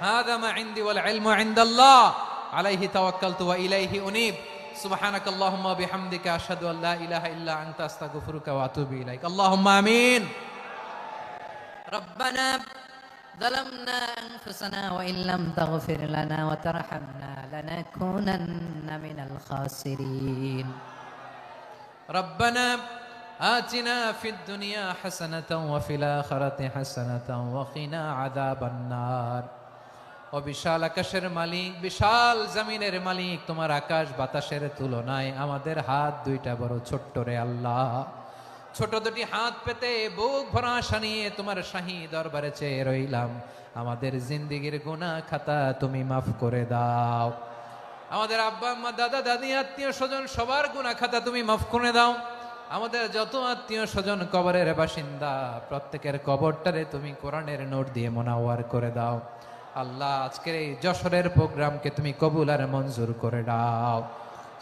هذا ما عندي والعلم عند الله. عليه توكلت وإليه أنيب. سبحانك اللهم وبحمدك أشهد أن لا إله إلا أنت أستغفرك وأتوب إليك. اللهم آمين. ربنا ظلمنا أنفسنا وإن لم تغفر لنا وترحمنا لنكونن من الخاسرين. ربنا آتنا في الدنيا حسنة وفي الآخرة حسنة وقنا عذاب النار. ও বিশাল আকাশের মালিক, বিশাল জমিনের মালিক, তোমার আকাশ বাতাসের তুলনায় আমাদের হাত দুইটা বড় ছোট্ট রে আল্লাহ। ছোট দুটি হাত পেতে বুক ভরা আশা নিয়ে তোমার শাহী দরবারে চেয়ে রইলাম। আমাদের জিন্দিগির গুনাহ খাতা তুমি মাফ করে দাও। আমাদের আব্বা, আম্মা, দাদা, দাদি, আত্মীয় স্বজন, সবার গুণা খাতা তুমি মাফ করে দাও। আমাদের যত আত্মীয় স্বজন কবরের বাসিন্দা, প্রত্যেকের কবরটারে তুমি কোরআনের নোট দিয়ে মোনাওয়ার করে দাও। আল্লাহ, আজকের এই যশোরের প্রোগ্রামকে তুমি কবুল আর মঞ্জুর করে দাও।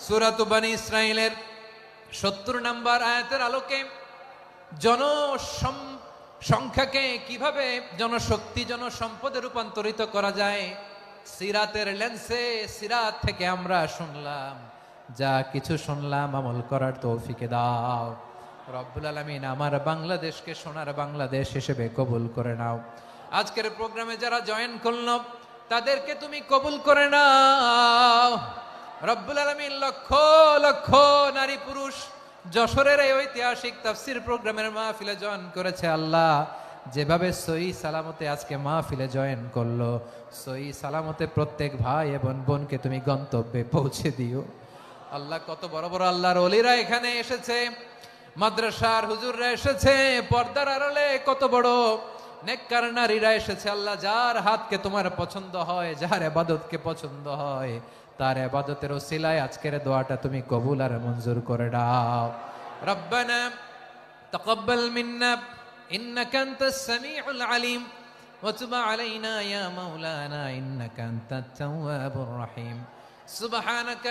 সুরাত বানী ইসরায়েলের সত্তর নাম্বার আয়াতের আলোকে জন সংখ্যাকে কীভাবে জনশক্তি, জনসম্পদে রূপান্তরিত করা যায়, সিরাতের লেন্সে সিরাত থেকে আমরা শুনলাম। যা কিছু শুনলাম, আমল করার তৌফিকে দাও। রব্বুল আলমিন আমার বাংলাদেশকে, সোনার বাংলাদেশ হিসেবে কবুল করে নাও। আজকের প্রোগ্রামে যারা জয়েন করল, তাদেরকে তুমি কবুল করে নাও। রব্বুল আলমিন লক্ষ লক্ষ নারী পুরুষ যশোরের এই ঐতিহাসিক তাফসির প্রোগ্রামের মাহফিলে জয়েন করেছে আল্লাহ। যেভাবে সই সালামতে আজকে মাহফিলে জয়েন করল, সই সালামতে প্রত্যেক ভাই এবং বোনকে তুমি গন্তব্যে পৌঁছে দিও। আল্লাহ কত বড় বড় আল্লাহর অলিরা এখানে এসেছে, মাদ্রাসার হুজুররা এসেছে, পর্দার আড়ালে কত বড় নেককার নারীরা এসেছে আল্লাহ যার হাতকে তোমার পছন্দ হয় যার আবাদতকে পছন্দ হয় তার আবাদতের ওসিলায় আজকের দোয়াটা তুমি কবুল আর মঞ্জুর করে দাও রব্বানা تقبل منا إنك أنت السميع العليم وتب علينا يا مولانا إنك أنت التواب الرحيم سبحانك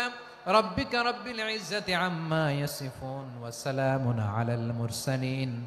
ربك رب العزة عما يصفون وسلام على المرسلين